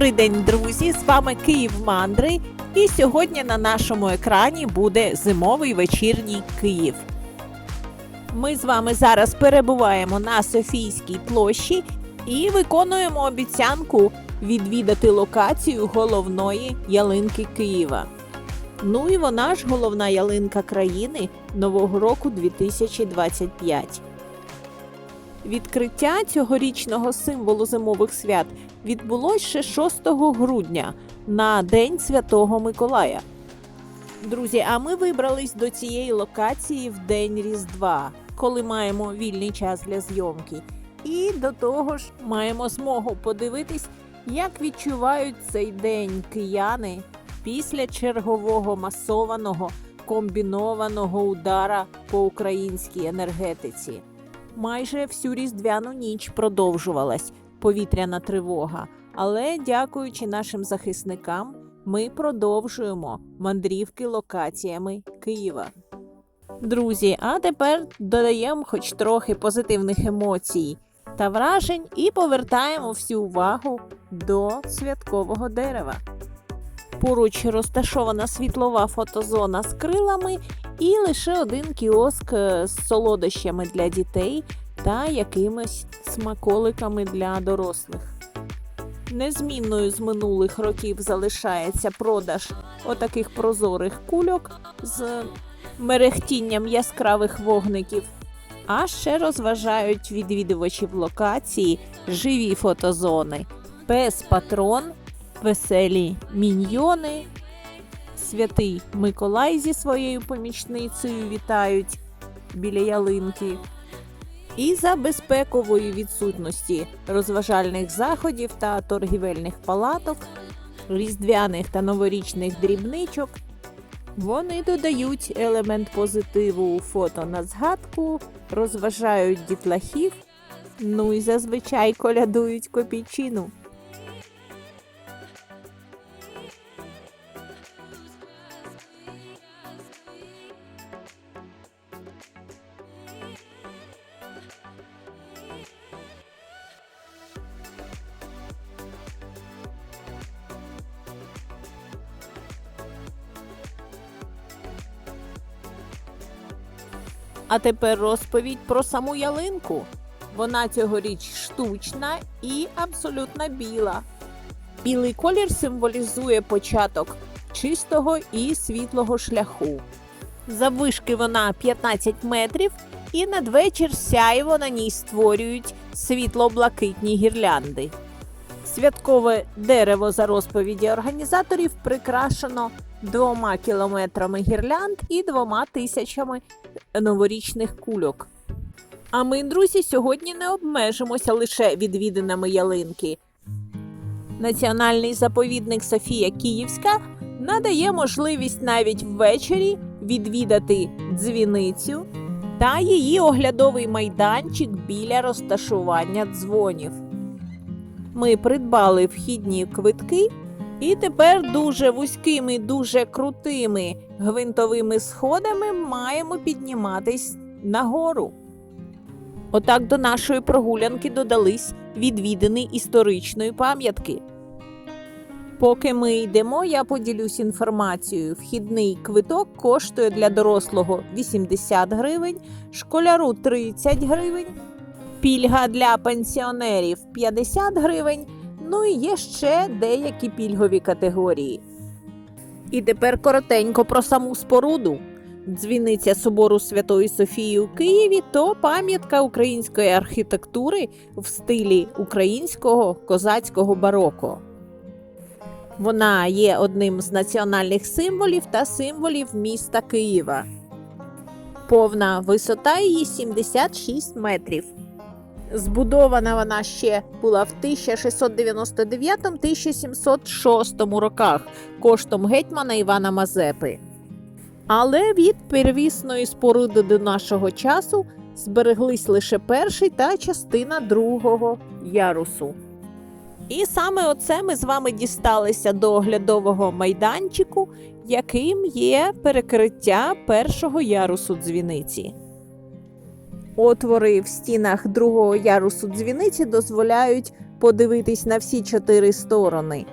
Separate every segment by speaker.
Speaker 1: Добрий день, друзі! З вами Київ Мандри. І сьогодні на нашому екрані буде зимовий вечірній Київ. Ми з вами зараз перебуваємо на Софійській площі і виконуємо обіцянку відвідати локацію головної ялинки Києва. Ну і вона ж головна ялинка країни Нового року 2025. Відкриття цьогорічного символу зимових свят відбулось ще 6 грудня на День Святого Миколая. Друзі, а ми вибрались до цієї локації в день Різдва, коли маємо вільний час для зйомки. І до того ж маємо змогу подивитись, як відчувають цей день кияни після чергового масованого комбінованого удара по українській енергетиці. Майже всю різдвяну ніч продовжувалась повітряна тривога, але дякуючи нашим захисникам, ми продовжуємо мандрівки локаціями Києва. Друзі, а тепер додаємо хоч трохи позитивних емоцій та вражень і повертаємо всю увагу до святкового дерева. Поруч розташована світлова фотозона з крилами і лише один кіоск е, з солодощами для дітей та якимись смаколиками для дорослих. Незмінною з минулих років залишається продаж отаких прозорих кульок з мерехтінням яскравих вогників. А ще розважають відвідувачів локації живі фотозони, пес патрон, веселі міньйони, святий Миколай зі своєю помічницею вітають біля ялинки. І за безпекової відсутності розважальних заходів та торгівельних палаток, різдвяних та новорічних дрібничок, вони додають елемент позитиву у фото на згадку, розважають дітлахів, ну і зазвичай колядують копійчину. А тепер розповідь про саму ялинку. Вона цьогоріч штучна і абсолютно біла. Білий колір символізує початок чистого і світлого шляху. Заввишки вона 15 метрів, і надвечір сяйво на ній створюють світло-блакитні гірлянди. Святкове дерево за розповіді організаторів прикрашено двома кілометрами гірлянд і двома тисячами новорічних кульок. А ми, друзі, сьогодні не обмежимося лише відвідинами ялинки. Національний заповідник Софія Київська надає можливість навіть ввечері відвідати дзвіницю та її оглядовий майданчик біля розташування дзвонів. Ми придбали вхідні квитки і тепер дуже вузькими, дуже крутими гвинтовими сходами маємо підніматись нагору. Отак до нашої прогулянки додались відвідини історичної пам'ятки. Поки ми йдемо, я поділюсь інформацією. Вхідний квиток коштує для дорослого 80 гривень, школяру 30 гривень, пільга для пенсіонерів 50 гривень. Ну і є ще деякі пільгові категорії. І тепер коротенько про саму споруду. Дзвіниця собору Святої Софії у Києві то пам'ятка української архітектури в стилі українського козацького бароко. Вона є одним з національних символів та символів міста Києва. Повна висота її 76 метрів. Збудована вона ще була в 1699-1706 роках коштом гетьмана Івана Мазепи. Але від первісної споруди до нашого часу збереглись лише перший та частина другого ярусу. І саме оце ми з вами дісталися до оглядового майданчику, яким є перекриття першого ярусу дзвіниці. Отвори в стінах другого ярусу дзвіниці дозволяють подивитись на всі чотири сторони.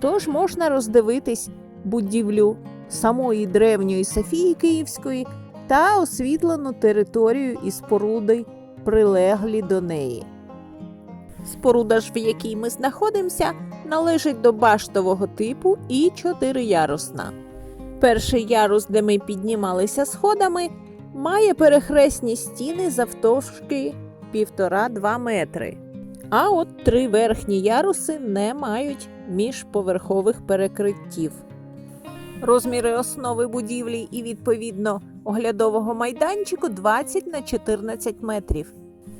Speaker 1: Тож можна роздивитись будівлю самої древньої Софії Київської та освітлену територію і споруди, прилеглі до неї. Споруда ж, в якій ми знаходимося, належить до баштового типу і чотириярусна. Перший ярус, де ми піднімалися сходами, має перехресні стіни завтовшки 1,5-2 метри. А от три верхні яруси не мають міжповерхових перекриттів. Розміри основи будівлі і відповідно оглядового майданчику 20 на 14 метрів.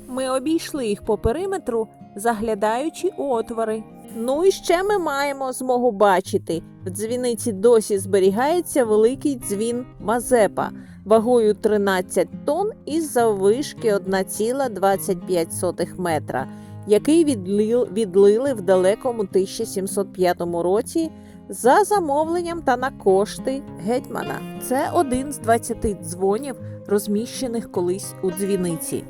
Speaker 1: Ми обійшли їх по периметру, заглядаючи у отвори. Ну і ще ми маємо змогу бачити. В дзвіниці досі зберігається великий дзвін Мазепа вагою 13 тонн із заввишки 1,25 метра, який відлил, відлили в далекому 1705 році за замовленням та на кошти гетьмана. Це один з 20 дзвонів, розміщених колись у дзвіниці.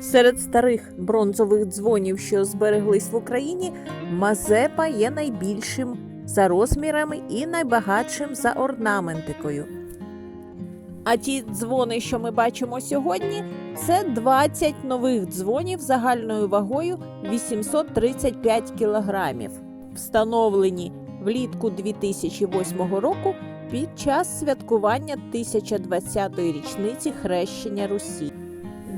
Speaker 1: Серед старих бронзових дзвонів, що збереглись в Україні, Мазепа є найбільшим за розмірами і найбагатшим за орнаментикою. А ті дзвони, що ми бачимо сьогодні, це 20 нових дзвонів загальною вагою 835 кілограмів, встановлені влітку 2008 року під час святкування 1020-ї річниці хрещення Русі.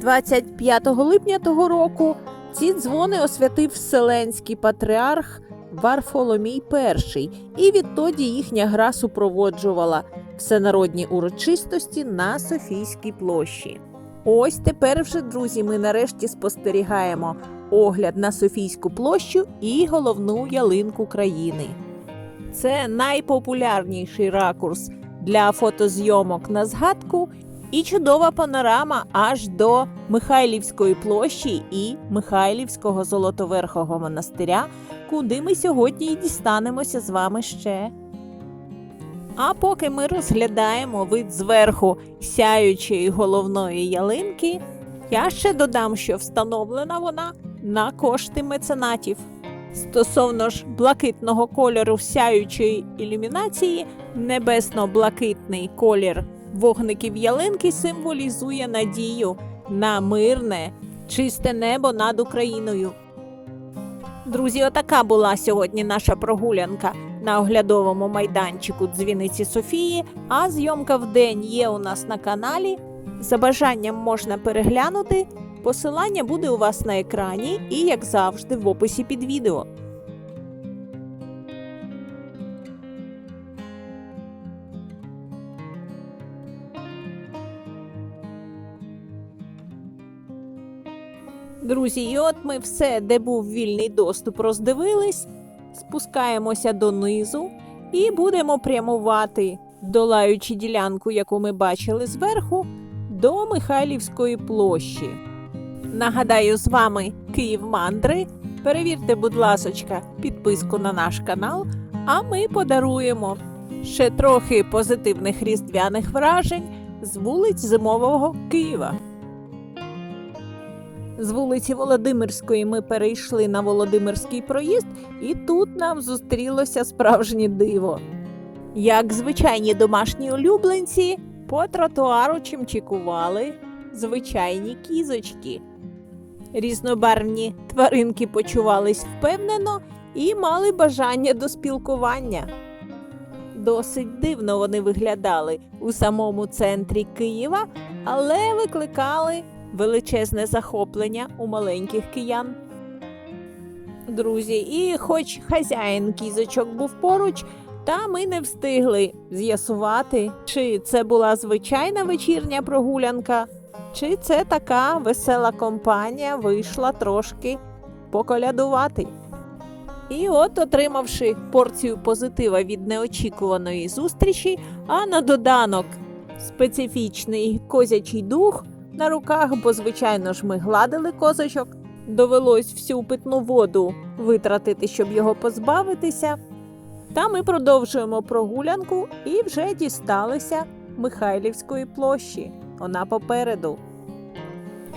Speaker 1: 25 липня того року ці дзвони освятив Вселенський патріарх Варфоломій І, і відтоді їхня гра супроводжувала всенародні урочистості на Софійській площі. Ось тепер вже, друзі, ми нарешті спостерігаємо огляд на Софійську площу і головну ялинку країни. Це найпопулярніший ракурс для фотозйомок на згадку і чудова панорама аж до Михайлівської площі і Михайлівського Золотоверхого монастиря, куди ми сьогодні і дістанемося з вами ще. А поки ми розглядаємо вид зверху сяючої головної ялинки, я ще додам, що встановлена вона на кошти меценатів. Стосовно ж блакитного кольору сяючої ілюмінації, небесно-блакитний колір вогників ялинки символізує надію на мирне, чисте небо над Україною. Друзі, отака була сьогодні наша прогулянка на оглядовому майданчику дзвіниці Софії. А зйомка в день є у нас на каналі. За бажанням можна переглянути. Посилання буде у вас на екрані і, як завжди, в описі під відео. Друзі, і от ми все, де був вільний доступ, роздивились, спускаємося донизу і будемо прямувати, долаючи ділянку, яку ми бачили зверху, до Михайлівської площі. Нагадаю, з вами Київ Мандри. Перевірте, будь ласочка, підписку на наш канал, а ми подаруємо ще трохи позитивних різдвяних вражень з вулиць зимового Києва. З вулиці Володимирської ми перейшли на Володимирський проїзд, і тут нам зустрілося справжнє диво. Як звичайні домашні улюбленці, по тротуару чимчикували звичайні кізочки. Різнобарвні тваринки почувались впевнено і мали бажання до спілкування. Досить дивно вони виглядали у самому центрі Києва, але викликали величезне захоплення у маленьких киян. Друзі, і хоч хазяїн кізочок був поруч, та ми не встигли з'ясувати, чи це була звичайна вечірня прогулянка, чи це така весела компанія вийшла трошки поколядувати. І от, отримавши порцію позитива від неочікуваної зустрічі, а на доданок специфічний козячий дух на руках, бо, звичайно ж, ми гладили козочок. Довелось всю питну воду витратити, щоб його позбавитися. Та ми продовжуємо прогулянку і вже дісталися Михайлівської площі. Вона попереду.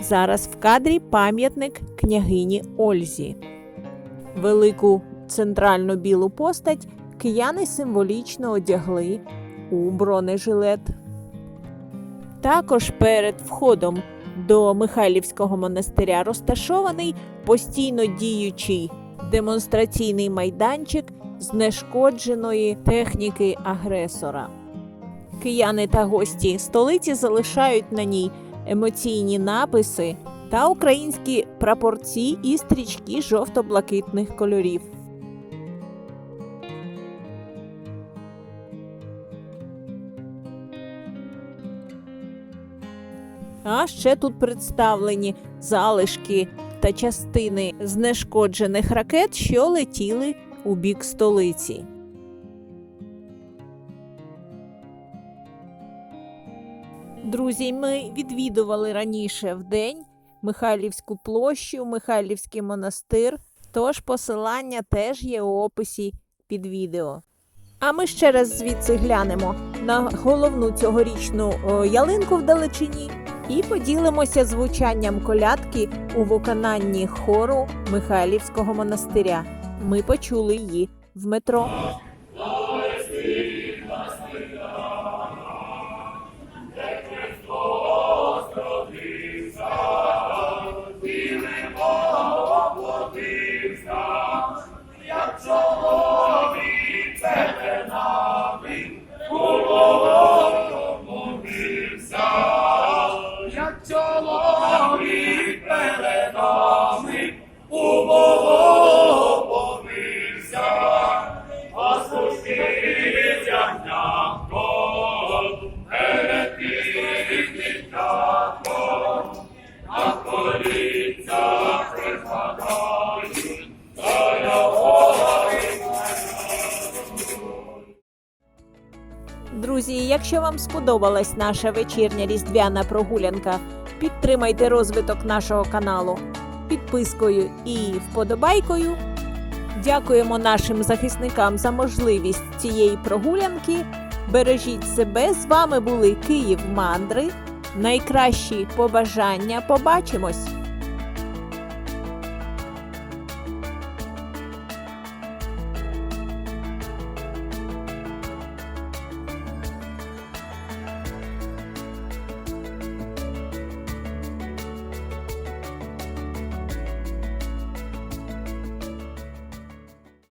Speaker 1: Зараз в кадрі пам'ятник княгині Ользі. Велику центральну білу постать кияни символічно одягли у бронежилет. Також перед входом до Михайлівського монастиря розташований постійно діючий демонстраційний майданчик знешкодженої техніки агресора. Кияни та гості столиці залишають на ній емоційні написи та українські прапорці і стрічки жовто-блакитних кольорів. А ще тут представлені залишки та частини знешкоджених ракет, що летіли у бік столиці. Друзі, ми відвідували раніше в день Михайлівську площу, Михайлівський монастир. Тож посилання теж є у описі під відео. А ми ще раз звідси глянемо на головну цьогорічну о, ялинку в далечині і поділимося звучанням колядки у виконанні хору Михайлівського монастиря. Ми почули її в метро. Друзі, якщо вам сподобалась наша вечірня різдвяна прогулянка, підтримайте розвиток нашого каналу підпискою і вподобайкою. Дякуємо нашим захисникам за можливість цієї прогулянки. Бережіть себе. З вами були Київ Мандри. Найкращі побажання. Побачимось!